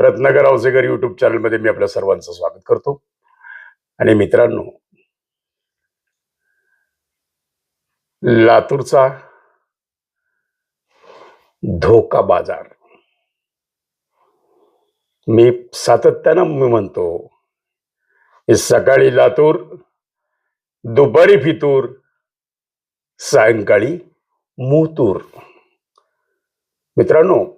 Ratnakar Ausekar YouTube चॅनलमध्ये मी आपल्या सर्वांचं स्वागत करतो. आणि मित्रांनो लातूरचा धोका बाजार. मी सातत्यानं मी म्हणतो सकाळी लातूर दुपारी फितूर सायंकाळी मुतूर. मित्रांनो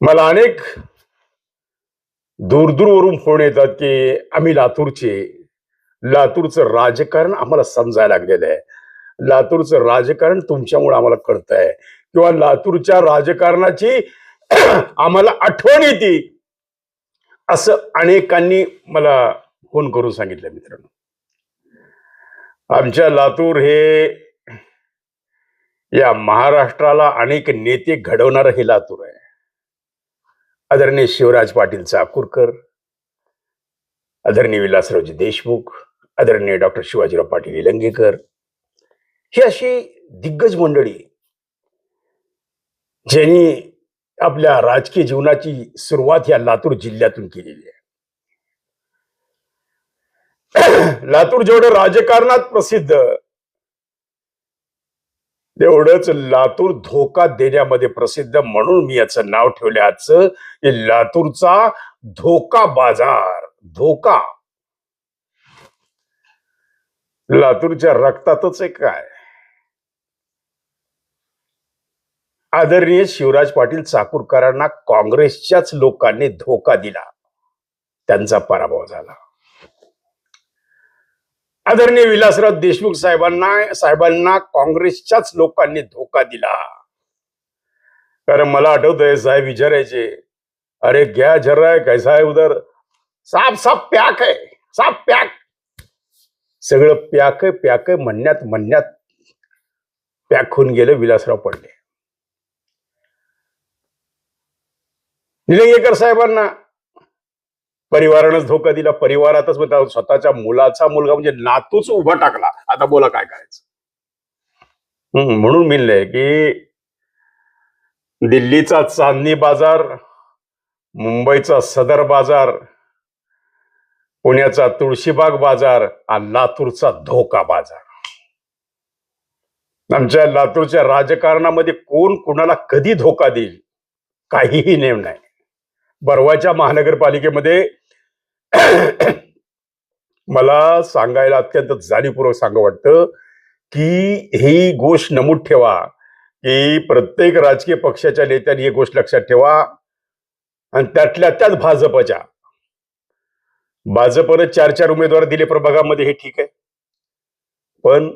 मला अनेक दूरदूरवरून फोन येतात की आम्ही लातूरचे लातूरचं राजकारण आम्हाला समजायला लागलेलं आहे. लातूरचं राजकारण तुमच्यामुळे आम्हाला कळत आहे किंवा लातूरच्या राजकारणाची आम्हाला आठवण येते. असं अनेकांनी मला फोन करून सांगितलं मित्रांनो. आमच्या लातूर हे या महाराष्ट्राला अनेक नेते घडवणारं हे लातूर आहे. आदरणीय शिवराज पाटील चाकूरकर आदरणीय विलासरावजी देशमुख आदरणीय डॉक्टर शिवाजीराव पाटील इलंगेकर ही अशी दिग्गज मंडळी ज्यांनी आपल्या राजकीय जीवनाची सुरुवात या लातूर जिल्ह्यातून केलेली आहे. लातूर जेवढं राजकारणात प्रसिद्ध तेवढंच लातूर धोका देण्यामध्ये प्रसिद्ध म्हणून मी याचं नाव ठेवलं आजचं. की लातूरचा धोका बाजार धोका. लातूरच्या रक्तातच आहे काय? आदरणीय शिवराज पाटील चाकूरकरांना काँग्रेसच्याच लोकांनी धोका दिला. त्यांचा पराभव झाला. आदरणीय विलासराव देशमुख साहेबांना साहेबांना काँग्रेसच्याच लोकांनी धोका दिला. कारण मला आठवतंय साहेब विचारायचे अरे क्या झर रहा है कैसा है उधर साफ साफ प्याक आहे साफ प्याक. सगळं प्याक आहे प्याक आहे म्हणण्यात म्हणण्यात पॅक होऊन गेलं विलासराव पडले. निलंगेकर साहेबांना परिवारानंच धोका दिला. परिवारातच स्वतःच्या मुलाचा मुलगा म्हणजे नातूच उभा टाकला. आता बोला काय करायचं? हम्म, म्हणून मिळलंय की दिल्लीचा चांदणी बाजार मुंबईचा सदर बाजार पुण्याचा तुळशीबाग बाजार आणि लातूरचा धोका बाजार. आमच्या लातूरच्या राजकारणामध्ये कोण कुणाला कधी धोका देईल? काहीही नेम नाही. बरवाच्या महानगरपालिकेमध्ये मला सांगायला अत्यंत जाणीवपूर्वक सांग वाटतं की ही गोष्ट नमूद ठेवा की प्रत्येक राजकीय पक्षाच्या नेत्यांनी ही गोष्ट लक्षात ठेवा आणि त्यातल्या त्यात भाजपच्या. भाजपनं चार चार उमेदवार दिले प्रभागामध्ये हे ठीक आहे. पण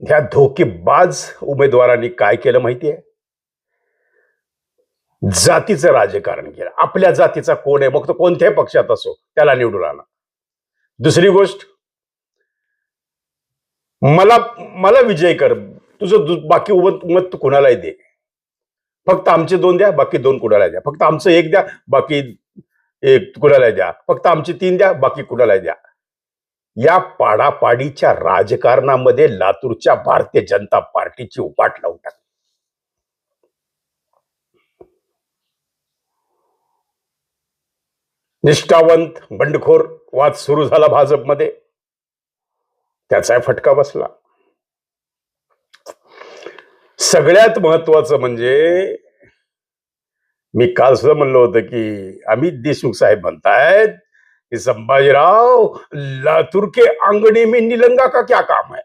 ह्या धोकेबाज उमेदवारांनी काय केलं माहिती आहे जातीचं राजकारण केलं. आपल्या जातीचा कोण आहे मग तो कोणत्याही पक्षात असो त्याला निवडून आणा. दुसरी गोष्ट मला मला विजय कर. तुझं बाकी उमत मत कुणालाही दे. फक्त आमचे दोन द्या बाकी दोन कुणाला द्या. फक्त आमचं एक द्या बाकी एक कुणाला द्या. फक्त आमचे तीन द्या बाकी कुणाला द्या. या पाडापाडीच्या राजकारणामध्ये लातूरच्या भारतीय जनता पार्टीची उपाट लावून टाकली. निष्ठावंत बंडखोर वाद सुरू झाला भाजपमध्ये. त्याचा फटका बसला. सगळ्यात महत्वाचं म्हणजे मी काल सुद्धा म्हणलं होतं की अमित देशमुख साहेब म्हणतायत की संभाजीराव लातूर के आंगणे में निलंगा का क्या काम है?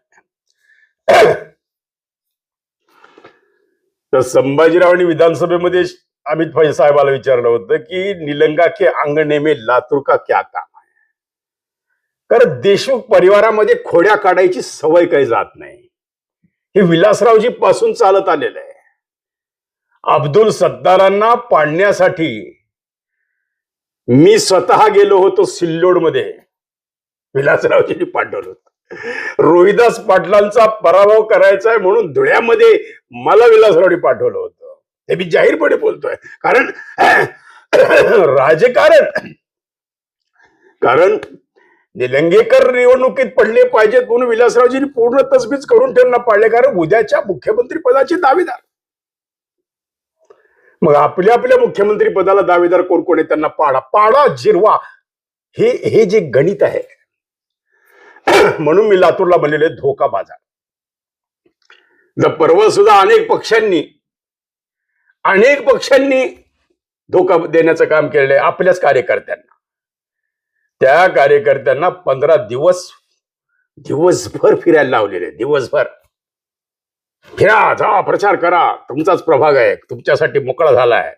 तर संभाजीराव आणि विधानसभेमध्ये अमित भाई साहेबाला विचारलं होतं की निलंगा के अंगणे में लातूर का क्या काम आहे? कारण देशमुख परिवारामध्ये खोड्या काढायची सवय काही जात नाही. हे विलासरावजी पासून चालत आलेलं आहे. अब्दुल सत्तारांना पाडण्यासाठी मी स्वतः गेलो होतो सिल्लोडमध्ये. विलासरावजींनी पाठवलं होतं. रोहिदास पाटलांचा पराभव करायचा आहे म्हणून धुळ्यामध्ये मला विलासरावनी पाठवलं होतं. हे मी जाहीरपणे बोलतोय. कारण राजकारण कारण निलंगेकर निवडणुकीत पडले पाहिजेत म्हणून विलासरावजींनी पूर्ण तसबीज करून त्यांना पाडले कारण उद्याच्या मुख्यमंत्री पदाचे दावेदार. मग आपल्या आपल्या मुख्यमंत्री पदाला दावेदार कोण कोण आहे त्यांना पाडा. पाडा जिरवा. हे हे जे गणित आहे म्हणून मी लातूरला बनलेले धोका बाजार द परवा सुद्धा अनेक पक्षांनी अनेक पक्षांनी धोका देण्याचं काम केलेलं आहे आपल्याच कार्यकर्त्यांना. त्या कार्यकर्त्यांना पंधरा दिवस दिवसभर फिरायला लावलेले दिवसभर. फिरा जा प्रचार करा. तुमचाच प्रभाग आहे. तुमच्यासाठी मोकळा झालाय.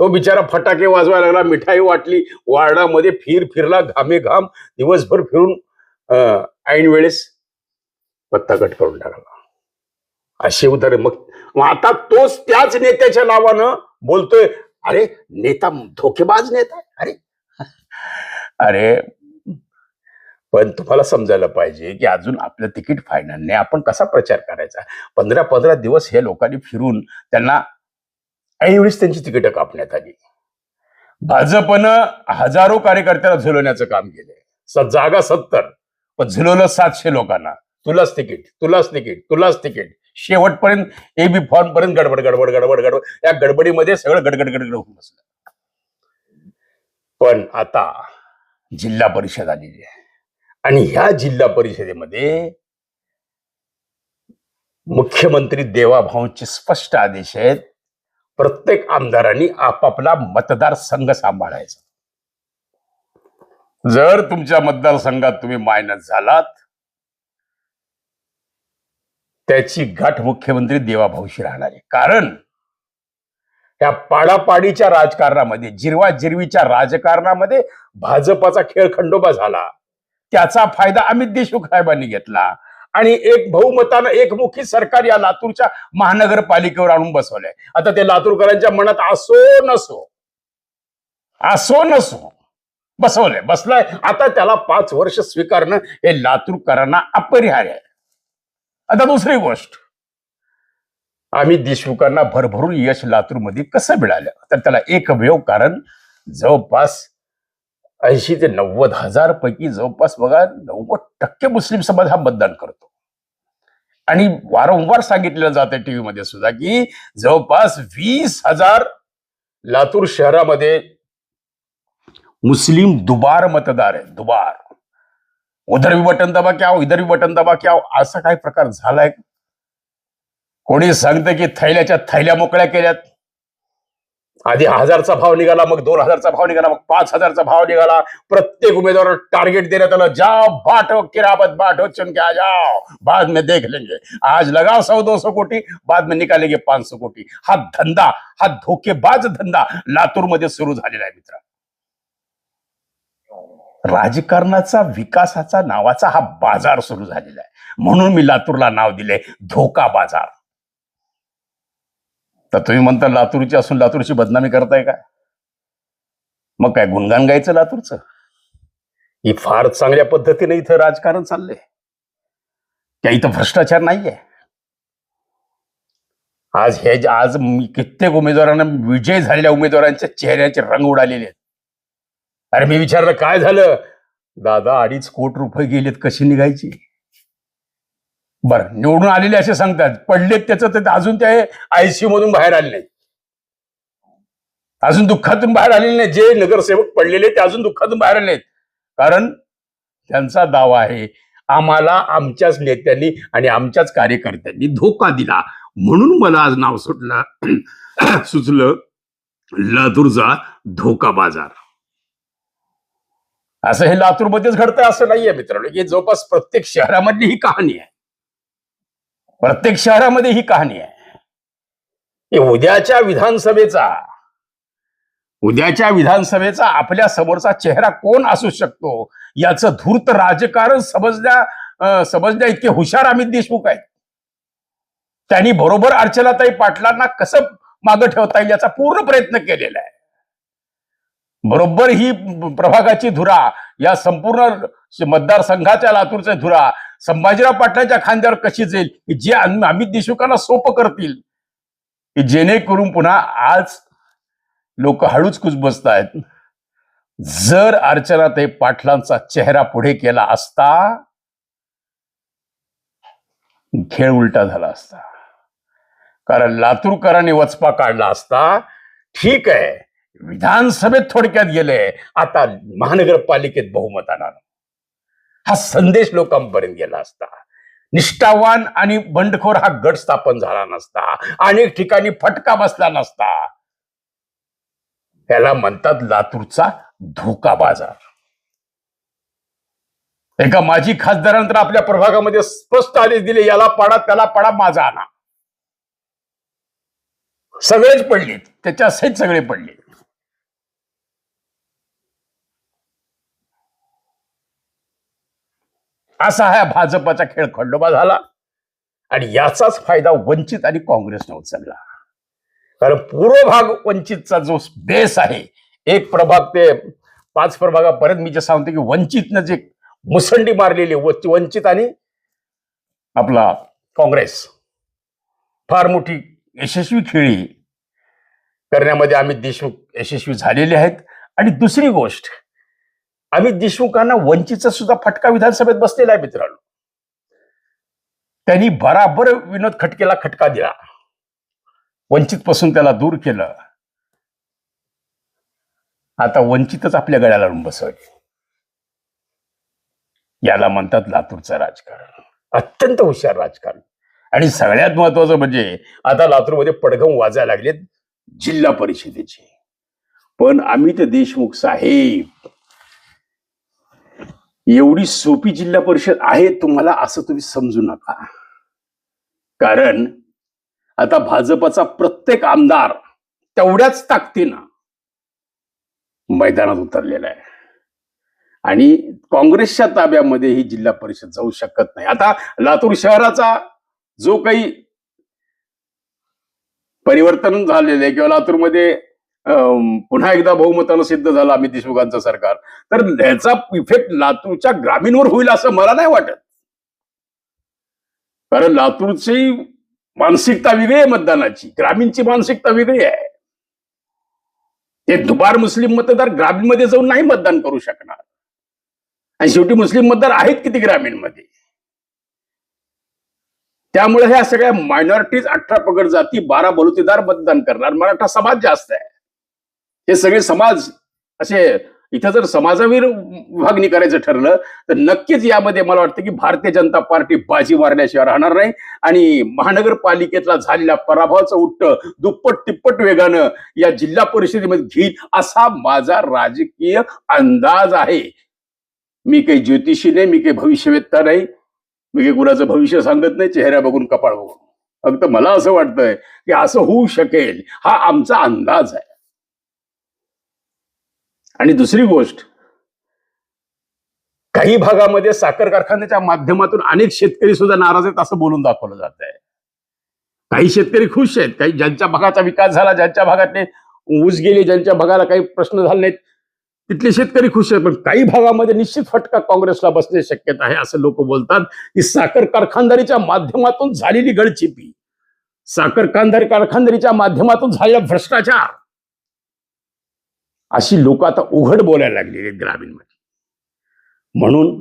तो बिचारा फटाके वाजवायला लागला मिठाई वाटली वार्डामध्ये फिर फिरला घामे घाम दिवसभर फिरून ऐन वेळेस पत्ता कट करून टाकला. अशी उदाहरण मग मग आता तोच त्याच नेत्याच्या नावानं बोलतोय. अरे नेता धोकेबाज नेता अरे. अरे. पण तुम्हाला समजायला पाहिजे की अजून आपलं तिकीट फायनल नाही आपण कसा प्रचार करायचा? पंधरा पंधरा दिवस हे लोकांनी फिरून त्यांना ऐनवेळेस त्यांची तिकीटं कापण्यात आली. भाजपनं हजारो कार्यकर्त्याला झुलवण्याचं काम केलंय. जागा सत्तर. पण झुलवलं सातशे लोकांना. तुलाच तिकीट तुलाच तिकीट तुलाच तिकीट. शेवटपर्यंत ए बी फॉर्म पर्यंत गडबड गडबड गडबड गडबड. या गडबडीमध्ये सगळं गडगड गडगड होऊन बसलं. पण आता जिल्हा परिषद आलेली आहे. आणि ह्या जिल्हा परिषदेमध्ये मुख्यमंत्री देवाभाऊंचे स्पष्ट आदेश आहेत. प्रत्येक आमदारांनी आपापला मतदारसंघ सांभाळायचा. जर तुमच्या मतदारसंघात तुम्ही मायनस झालात त्याची गाठ मुख्यमंत्री देवाभाऊशी राहणार आहे. कारण या पाडापाडीच्या राजकारणामध्ये जिरवा जिरवीच्या राजकारणामध्ये भाजपाचा खेळ खंडोबा झाला. त्याचा फायदा अमित देशमुख साहेबांनी घेतला. आणि एक बहुमतानं एकमुखी सरकार या लातूरच्या महानगरपालिकेवर आणून बसवलंय. आता ते लातूरकरांच्या मनात असो नसो असो नसो बसवलंय बसलाय. आता त्याला पाच वर्ष स्वीकारणं हे लातूरकरांना अपरिहार्य आहे. आता दुसरी गोष्ट. आम्ही देशमुखांना भरभरून यश लातूरमध्ये कसं मिळालं? तर त्याला एकमेव कारण जवळपास ऐंशी ते नव्वद हजार पैकी जवळपास बघा नव्वद टक्के मुस्लिम समाज हा मतदान करतो. आणि वारंवार सांगितलेलं जाते टीव्ही मध्ये सुद्धा की जवळपास वीस हजार लातूर शहरामध्ये मुस्लिम दुबार मतदार आहे दुबार. उधर भी बटन दबा क्या हो, इधर भी बटन दबा क्या हो, असा काय प्रकार झालाय का? कोणी सांगतं की थैल्याच्या थैल्या मोकळ्या केल्यात? आधी हजारचा भाव निघाला मग दोन हजारचा भाव निघाला मग पाच हजारचा भाव निघाला. प्रत्येक उमेदवार टार्गेट देण्यात आलं. जाओ बाटो किराबत बाटो चुन के आ जाओ. बाद में देख लेंगे. आज लगाओ सौ दो सौ कोटी बाद में निकालेंगे पाच सौ कोटी. हा धंदा हा धोकेबाज धंदा लातूरमध्ये सुरू झालेला आहे मित्र. राजकारणाचा विकासाचा नावाचा हा बाजार सुरू झालेला आहे. म्हणून मी लातूरला नाव दिले धोका बाजार. तर तुम्ही म्हणता लातूरची असून लातूरची बदनामी करताय का? मग काय गुणगान गायचं लातूरचं? ही फार चांगल्या पद्धतीने इथं राजकारण चाललंय. त्या इथं भ्रष्टाचार नाहीये. आज हे जे- आज मी कित्येक उमेदवारांना विजय झालेल्या उमेदवारांच्या चेहऱ्याचे रंग उडालेले आहेत. अरे मी विचारलं काय झालं? दादा अडीच कोट रुपये गेलेत कशी निघायची? बर निवडून आलेले असे सांगतात. पडलेत त्याचं तर अजून ते आयसीयू मधून बाहेर आले नाही अजून दुःखातून बाहेर आलेले नाही जे नगरसेवक पडलेले ते अजून दुःखातून बाहेर आले नाहीत. कारण त्यांचा दावा आहे आम्हाला आमच्याच नेत्यांनी आणि आमच्याच कार्यकर्त्यांनी धोका दिला. म्हणून मला आज नाव सुटलं. सुचलं लातूरचा धोका बाजार. असं हे लातूरमध्येच घडतं असं नाहीये मित्रांनो. की जवळपास प्रत्येक शहरामधली ही कहाणी आहे. प्रत्येक शहरामध्ये ही कहाणी आहे. हे उद्याच्या विधानसभेचा उद्याच्या विधानसभेचा आपल्या समोरचा चेहरा कोण असू शकतो? याचं धूर्त राजकारण समजण्या समजण्या इतके हुशार अमित देशमुख आहेत. त्यांनी बरोबर अर्चनाताई पाटलांना कसं मागं ठेवता येईल याचा पूर्ण प्रयत्न केलेला आहे. बरोबर ही प्रभागाची धुरा या संपूर्ण मतदारसंघाच्या लातूरच्या धुरा संभाजीराव पाटलाच्या खांद्यावर कशी जाईल जे अमित देशमुखांना सोपं करतील जेणेकरून पुन्हा आज लोक हळूच कुच आहेत. जर ते पाटलांचा चेहरा पुढे केला असता खेळ उलटा झाला असता. कारण लातूरकरांनी वचपा काढला असता ठीक आहे. विधानसभेत थोडक्यात गेले आता महानगरपालिकेत बहुमत बहुमतानं हा संदेश लोकांपर्यंत गेला असता. निष्ठावान आणि बंडखोर हा गट स्थापन झाला नसता. अनेक ठिकाणी फटका बसला नसता. त्याला म्हणतात लातूरचा धोका बाजार. एका माजी खासदारानंतर आपल्या प्रभागामध्ये स्पष्ट आदेश दिले याला पाडा त्याला पाडा माझा आणा. सगळेच पडलेत. त्याच्या सहित सगळे पडले असा हा भाजपाचा खेळ खंडोबा झाला. आणि याचाच फायदा वंचित आणि काँग्रेसने उचलला. कारण पूर्व भाग वंचितचा जो बेस आहे एक प्रभाग ते पाच प्रभागापर्यंत मी जे सांगतो की वंचितनं जे मुसंडी मारलेली व- वंचित आणि आपला काँग्रेस. फार मोठी यशस्वी खेळी करण्यामध्ये अमित देशमुख यशस्वी झालेले आहेत. आणि दुसरी गोष्ट अमित देशमुखांना वंचितचा सुद्धा फटका विधानसभेत बसलेला आहे मित्रांनो. त्यांनी बराबर विनोद खटकेला खटका दिला. वंचित पासून त्याला दूर केलं. आता वंचितच आपल्या गळ्याला लावून याला म्हणतात लातूरचं राजकारण. अत्यंत हुशार राजकारण. आणि सगळ्यात महत्वाचं म्हणजे आता लातूरमध्ये पडगम वाजायला लागलेत जिल्हा परिषदेचे. पण अमित देशमुख साहेब एवढी सोपी जिल्हा परिषद आहे तुम्हाला असं तुम्ही समजू नका. कारण आता भाजपचा प्रत्येक आमदार तेवढ्याच ताकदीनं मैदानात उतरलेला आहे. आणि काँग्रेसच्या ताब्यामध्ये ही जिल्हा परिषद जाऊ शकत नाही. आता लातूर शहराचा जो काही परिवर्तन झालेलं आहे किंवा लातूरमध्ये पुन्हा एकदा बहुमतानं सिद्ध झालं अमित देशमुखांचं सरकार. तर ह्याचा इफेक्ट लातूरच्या ग्रामीणवर होईल असं मला नाही वाटत. कारण लातूरची मानसिकता वेगळी आहे मतदानाची. ग्रामीणची मानसिकता वेगळी आहे. ते दुबार मुस्लिम मतदार ग्रामीणमध्ये जाऊन नाही मतदान करू शकणार. आणि शेवटी मुस्लिम मतदार आहेत किती ग्रामीणमध्ये? त्यामुळे ह्या सगळ्या मायनॉरिटीज अठरा पगड जाती बारा बलुतेदार मतदान करणार. मराठा समाज जास्त आहे. हे सगळे समाज असे इथं जर समाजावीर विभागणी करायचं ठरलं तर नक्कीच यामध्ये मला वाटतं की भारतीय जनता पार्टी बाजी मारल्याशिवाय राहणार नाही आणि महानगरपालिकेतला झालेल्या पराभवाचं उट्ट दुप्पट तिप्पट वेगानं या जिल्हा परिषदेमध्ये घेईल असा माझा राजकीय अंदाज आहे. मी काही ज्योतिषी नाही मी काही भविष्यवेत्ता नाही मी काही कुणाचं भविष्य सांगत नाही चेहऱ्या बघून कपाळ बघून. फक्त मला असं वाटतंय की असं होऊ शकेल हा आमचा अंदाज आहे. आणि दुसरी गोष्ट काही भागामध्ये साखर कारखान्याच्या माध्यमातून अनेक शेतकरी सुद्धा नाराज आहेत असं बोलून दाखवलं जात आहे काही शेतकरी खुश आहेत काही ज्यांच्या भागाचा विकास झाला ज्यांच्या भागातले ऊस गेले ज्यांच्या भागाला काही प्रश्न झाले नाहीत तिथले शेतकरी खुश आहेत. पण काही भागामध्ये निश्चित फटका काँग्रेसला बसण्याची शक्यता आहे असं लोक बोलतात की साखर कारखानदारीच्या माध्यमातून झालेली गळचिपी साखर कारखानदारी कारखानदारीच्या माध्यमातून झालेला भ्रष्टाचार अशी लोक आता उघड बोलायला लागलेली आहेत ग्रामीणमध्ये. म्हणून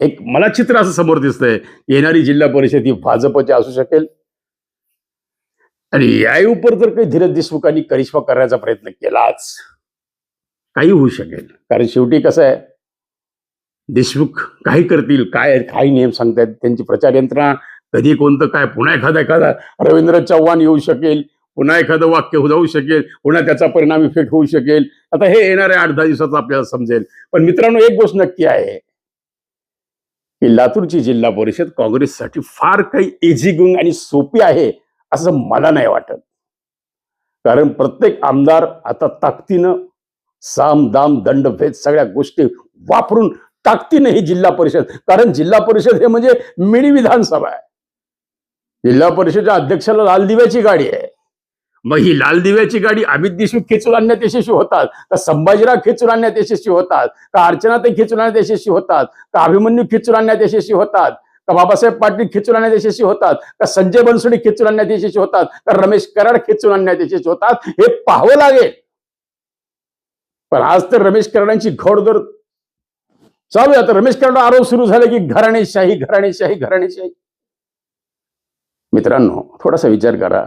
एक मला चित्र असं समोर दिसतंय येणारी जिल्हा परिषद ही भाजपची असू शकेल. आणि या उपर जर काही धीरज देशमुखांनी करिश्मा करण्याचा प्रयत्न केलाच काही होऊ शकेल. कारण शेवटी कसं आहे देशमुख काही करतील काय काही नियम सांगतायत त्यांची प्रचार यंत्रणा कधी कोणतं काय पुन्हा एखादा एखादा रवींद्र चव्हाण येऊ शकेल पुन्हा एखादं वाक्य जाऊ शकेल पुन्हा त्याचा परिणाम इफेक्ट होऊ शकेल. आता हे येणाऱ्या आठ दहा दिवसाचं आपल्याला समजेल. पण मित्रांनो एक गोष्ट नक्की आहे की लातूरची जिल्हा परिषद काँग्रेससाठी फार काही इझी गुंग आणि सोपी आहे असं मला नाही वाटत. कारण प्रत्येक आमदार आता ताकदीनं साम दाम दंड भेद सगळ्या गोष्टी वापरून ताकदीनं ही जिल्हा परिषद कारण जिल्हा परिषद हे म्हणजे मिनी विधानसभा आहे. जिल्हा परिषदच्या अध्यक्षाला लाल दिव्याची गाडी आहे. मग ही लाल दिव्याची गाडी अमित देशमुख खेचून आणण्यात यशस्वी होतात. का संभाजीराव खेचून आणण्यात यशस्वी होतात? का ते खेचून आणण्यात यशस्वी होतात? का अभिमन्यू खेचून आणण्यात यशस्वी होतात? का बाबासाहेब पाटील खेचून आणण्यात यशस्वी होतात? का संजय बनसोडे खेचून आणण्यात यशस्वी होतात? का रमेश कराड खेचून आणण्यात यशस्वी होतात? हे पाहावं लागेल. पण आज तर रमेश कराडांची घोडदौड चालू आहे. आता रमेश कराड आरोप सुरू झाले की घराणेशाही घराणेशाही घराणेशाही. मित्रांनो थोडासा विचार करा.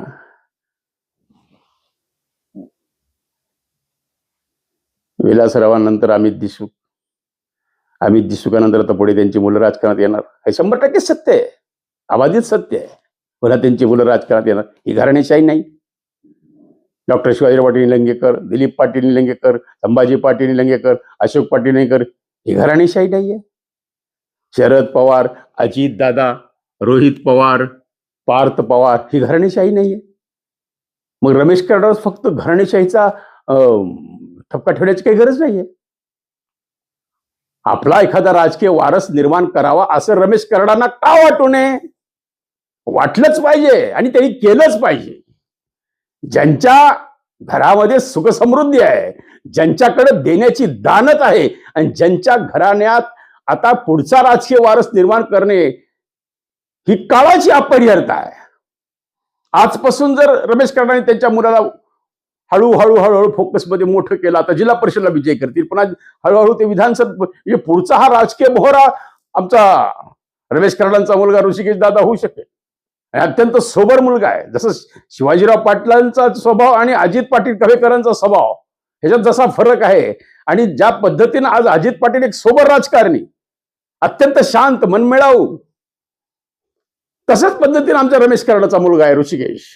विलासरावांनंतर अमित देशमुख. अमित देशमुखानंतर आता पुढे त्यांची मुलं राजकारणात येणार. हे शंभर टक्के सत्य आहे. अबाधित सत्य आहे. पुन्हा त्यांची मुलं राजकारणात येणार. ही घराणेशाही नाही. डॉक्टर शिवाजीराव पाटील निलंगेकर दिलीप पाटील निलंगेकर संभाजी पाटील निलंगेकर अशोक पाटील निलंगेकर ही घराणेशाही नाहीये. शरद पवार अजित दादा रोहित पवार पार्थ पवार ही घराणेशाही नाहीये. मग रमेश कराडावर फक्त घराणेशाहीचा अं, ठपका ठेवण्याची काही गरज नाहीये. आपला एखादा राजकीय वारस निर्माण करावा असं रमेश कराडांना का वाटू नये? वाटलंच पाहिजे आणि त्यांनी केलंच पाहिजे. ज्यांच्या घरामध्ये सुखसमृद्धी आहे ज्यांच्याकडे देण्याची दानत आहे आणि ज्यांच्या घराण्यात आता पुढचा राजकीय वारस निर्माण करणे ही काळाची अपरिहार्यता आहे. आजपासून जर रमेश कराडांनी त्यांच्या मुलाला हळूहळू हळूहळू फोकसमध्ये मोठं केलं. आता जिल्हा परिषदला विजय करतील. पुन्हा हळूहळू ते विधानसभा म्हणजे पुढचा हा राजकीय भोरा आमचा रमेश कराडांचा मुलगा ऋषिकेश दादा होऊ शकेल. अत्यंत सोबर मुलगा आहे. जसं शिवाजीराव पाटलांचा स्वभाव आणि अजित पाटील कवेकरांचा स्वभाव ह्याच्यात जसा फरक आहे. आणि ज्या पद्धतीनं आज अजित पाटील एक सोबर राजकारणी अत्यंत शांत मनमिळाऊ तसंच पद्धतीने आमच्या रमेश कराडाचा मुलगा आहे ऋषिकेश.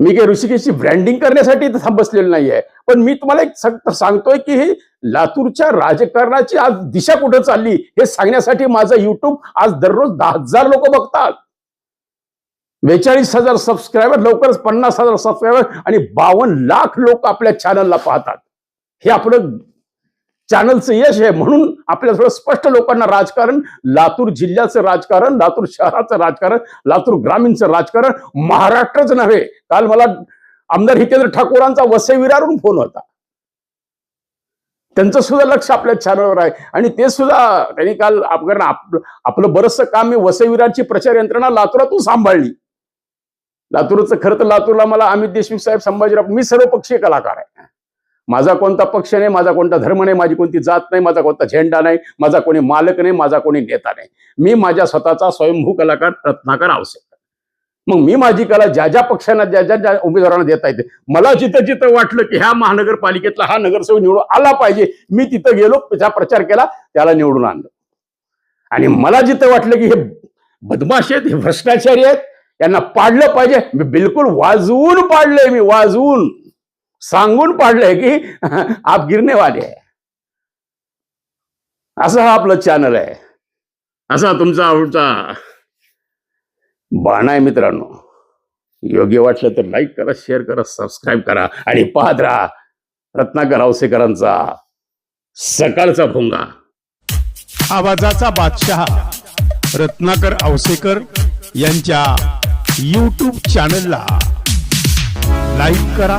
मी काही ऋषिकेशची ब्रँडिंग करण्यासाठी इथं बसलेलो नाहीये. पण मी तुम्हाला एक सांगतोय की ही लातूरच्या राजकारणाची आज दिशा कुठे चालली हे सांगण्यासाठी माझं युट्यूब आज दररोज दहा हजार लोक बघतात. बेचाळीस हजार सबस्क्रायबर लवकरच पन्नास हजार सबस्क्रायबर आणि बावन्न लाख लोक आपल्या चॅनलला पाहतात. हे आपलं चॅनलचं यश आहे म्हणून आपल्या थोडं स्पष्ट लोकांना राजकारण लातूर जिल्ह्याचं राजकारण लातूर शहराचं राजकारण लातूर ग्रामीणचं राजकारण महाराष्ट्रच नव्हे. काल मला आमदार हितेंद्र ठाकूरांचा वसईविरावरून फोन होता. त्यांचं सुद्धा लक्ष आपल्या चॅनलवर आहे. आणि ते सुद्धा त्यांनी काल कारण आपलं आपलं बरंचसं काम मी वसईविरांची प्रचार यंत्रणा लातूरातून सांभाळली. लातूरचं खरं तर लातूरला मला अमित देशमुख साहेब संभाजीराव मी सर्वपक्षीय कलाकार आहे. माझा कोणता पक्ष नाही माझा कोणता धर्म नाही माझी कोणती जात नाही माझा कोणता झेंडा नाही माझा कोणी मालक नाही माझा कोणी नेता नाही. मी माझ्या स्वतःचा स्वयंभू कलाकार रत्नाकर आवश्यक. मग मी माझी कला ज्या ज्या पक्षांना ज्या ज्या ज्या उमेदवारांना देता येते मला जिथं जिथं वाटलं की ह्या महानगरपालिकेतला हा नगरसेवक निवडून आला पाहिजे मी तिथं गेलो त्याचा प्रचार केला त्याला निवडून आणलं. आणि मला जिथं वाटलं की हे बदमाश आहेत हे भ्रष्टाचारी आहेत यांना पाडलं पाहिजे. मी बिलकुल वाजवून पाडलंय मी वाजवून. सांगून पाडलंय की आप गिरने वाले असं हा आपलं चॅनल आहे. असा तुमचा आवडता बाणा आहे मित्रांनो. योग्य वाटलं तर लाईक करा शेअर करा सबस्क्राईब करा आणि पाहत राहा रत्नाकर आवसेकरांचा सकाळचा भोंगा. आवाजाचा बादशहा रत्नाकर आवसेकर यांच्या यूट्यूब चॅनलला लाईक करा